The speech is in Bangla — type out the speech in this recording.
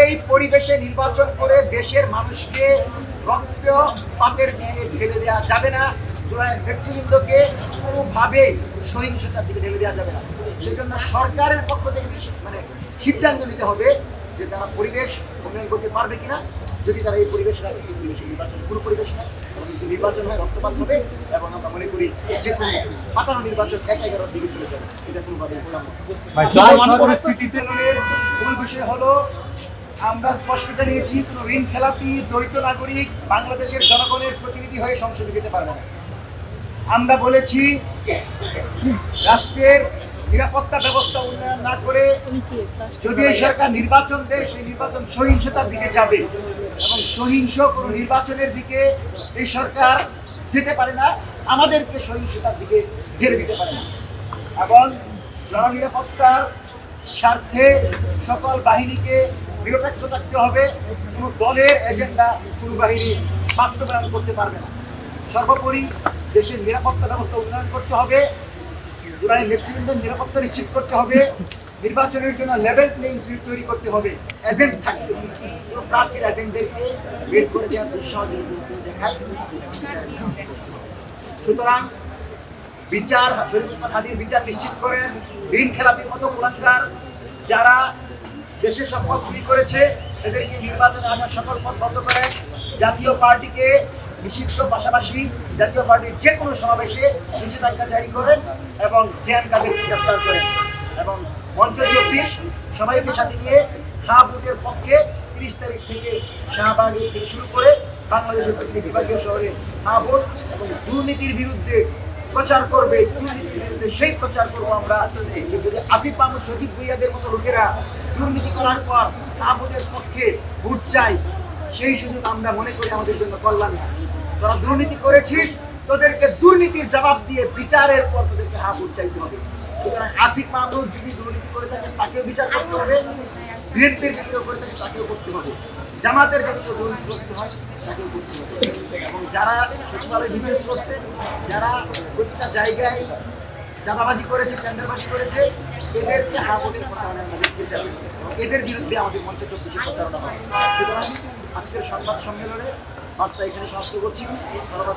এই পরিবেশে নির্বাচন করে দেশের মানুষকে রক্তপাতের দিকে ঢেলে দেওয়া যাবে না। নেতৃবৃন্দকে কোনোভাবেই সহিংসতার দিকে ঢেলে দেওয়া যাবে না। সেজন্য সরকারের পক্ষ থেকে মানে সিদ্ধান্ত নিতে হবে যে তারা পরিবেশ উন্নয়ন করতে পারবে কিনা। যদি তারা এই পরিবেশ রাখে এই পরিবেশে নির্বাচন কোনো পরিবেশ নাই এবং যদি নির্বাচন হয় রক্তপাত হবে এবং আমরা মনে করি যে কোনো পাতানো নির্বাচন এক এগারোর দিকে চলে যাবে। এটা পরিস্থিতিতে মূল বিষয় হলো আমরা স্পষ্টতা নিয়েছি কোনো ঋণ খেলাপি দ্বৈত নাগরিক বাংলাদেশের জনগণের প্রতিনিধি হয়ে সংসদে যেতে পারবে না। আমরা বলেছি রাষ্ট্রের নিরাপত্তা ব্যবস্থা উন্নয়ন না করে যদি এই সরকার নির্বাচন দেয় সেই নির্বাচন সহিংসতার দিকে যাবে। এবং সহিংস কোনো নির্বাচনের দিকে এই সরকার যেতে পারে না আমাদেরকে সহিংসতার দিকে ঢেলে দিতে পারে না। এবং জননিরাপত্তার স্বার্থে সকল বাহিনীকে নিরপেক্ষ থাকতে হবে, কোনো দলের এজেন্ডা কোনো বাহিনী বাস্তবায়ন করতে পারবে না। সর্বোপরি দেশের নিরাপত্তা ব্যবস্থা উন্নয়ন করতে হবে, জুলাই নেতৃবৃন্দের নিরাপত্তা নিশ্চিত করতে হবে, নির্বাচনের জন্য লেভেল প্লেইং ফিল্ড তৈরি করতে হবে এজেন্ট থাকবে কোনো প্রার্থীর এজেন্টদেরকে বের করে দেওয়ার দুঃসাহ যদি দেখায়, সুতরাং বিচার, শরীফ বিচার নিশ্চিত করেন, ঋণ খেলাপির মতো কুলাঙ্গার যারা দেশের সম্পদ চুরি করেছে, এদেরকে নির্বাচনে আসার সকল পথ বন্ধ করেন জাতীয় পার্টিকে নিষিদ্ধ পাশাপাশি জাতীয় পার্টির যে কোনো সমাবেশে নিষেধাজ্ঞা জারি করেন এবং জেন কাদের গ্রেফতার করেন। এবং মঞ্চ চব্বিশ সবাইকে সাথে নিয়ে হা ভোটের পক্ষে তিরিশ তারিখ থেকে শাহবাগে থেকে শুরু করে বাংলাদেশের প্রতিটি বিভাগীয় শহরে হা ভোট এবং দুর্নীতির বিরুদ্ধে প্রচার করবে। সেই প্রচার করব আমরা। যে যদি আসিফ মাহমুদ সজীব ভুইয়াদের মতো লোকেরা দুর্নীতি করার পর ভোটের পক্ষে ভোট চাই, সেই সুযোগ আমরা মনে করি আমাদের জন্য কল্যাণ না যারা দুর্নীতি করেছিস, তোদেরকে দুর্নীতির জবাব দিয়ে বিচারের পর তোদেরকে হা ভোট চাইতে হবে। সুতরাং আসিফ মাহমুদ যদি দুর্নীতি করে থাকে, তাকেও বিচার করতে হবে। বিএনপির যদি করে থাকে, তাকেও করতে হবে। জামাতের যদি কেউ করতে হয়, তাকেও করতে হবে। এবং যারা সচিবালয় বিজনেস করছে যারা প্রতিটা জায়গায় চাঁদাবাজি করেছে, টেন্ডারবাজি করেছে, এদেরকে হাবনের প্রচারণা আমরা দেখতে চাই। এদের বিরুদ্ধে আমাদের মঞ্চে চব্বিশে প্রচারণা হবে। সুতরাং আজকের সংবাদ সম্মেলনে বার্তা এখানে সমাপ্ত করছি। ধন্যবাদ